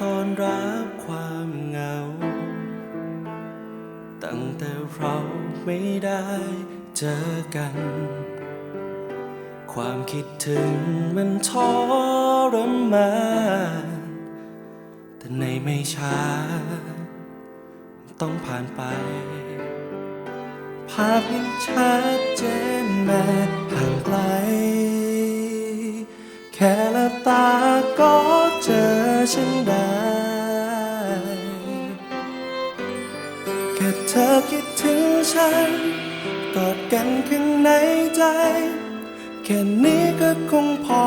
ตอนรับความเหงา ตั้งแต่เราไม่ได้เจอกัน ความคิดถึงมันทรมานแต่ในไม่ช้า ต้องผ่านไป ภาพยังชัดเจนแม้ห่างไกล แค่เธอคิดถึงฉัน กอดกันข้างในใจ แค่นี้ก็คงพอ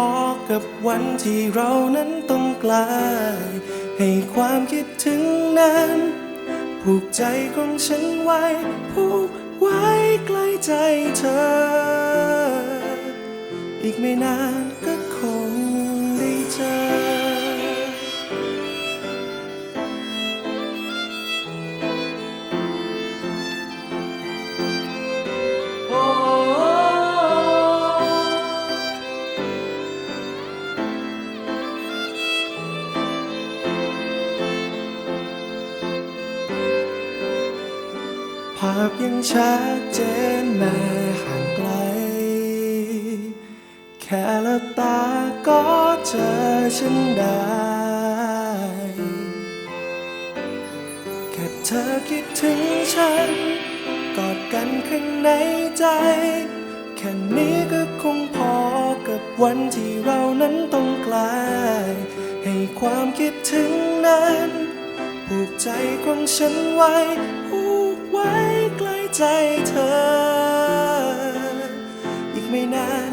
กับวันที่เรานั้นต้องไกล ให้ความคิดถึงนั้น ผูกใจของฉันไว้ ผูกไว้ใกล้ใจเธอ อีกไม่นาน ภาพยังชัดเจนแม้ห่างไกล แค่ละตาก็เจอฉันได้ แค่เธอคิดถึงฉัน กอดกันข้างในใจ แค่นี้ก็คงพอกับวันที่เรานั้นต้องไกล ให้ความคิดถึงนั้นผูกใจของฉันไว้ผูกไว้ ใจเธอ อีกไม่นาน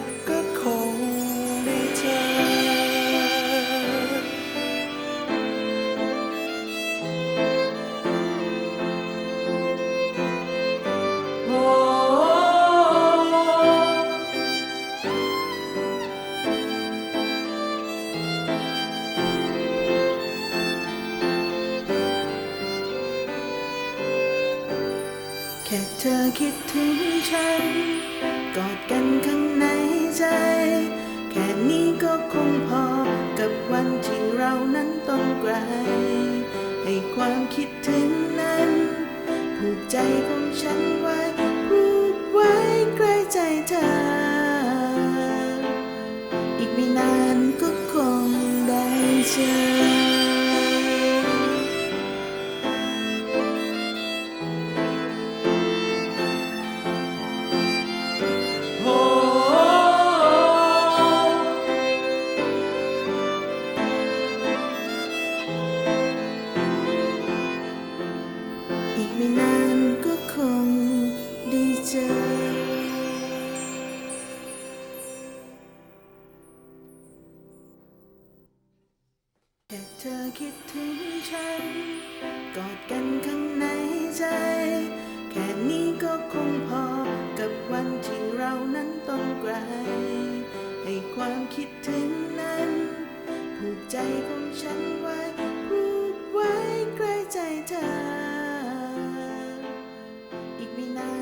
ค่เธอคิดถึงฉัน กอดกันข้างในใจ แค่นี้ก็คงพอกับวันที่เรานั้นต้องไกล ให้ความคิดถึงนั้น ผูกใจของฉันไว้ แค่เธอคิดถึงฉัน กอดกันข้างในใจ แค่นี้ก็คงพอกับวันที่เรานั้นต้องไกล ให้ความคิดถึงนั้นผูกใจของฉันไว้ผูกไว้ใกล้ใจเธอ อีกไม่นาน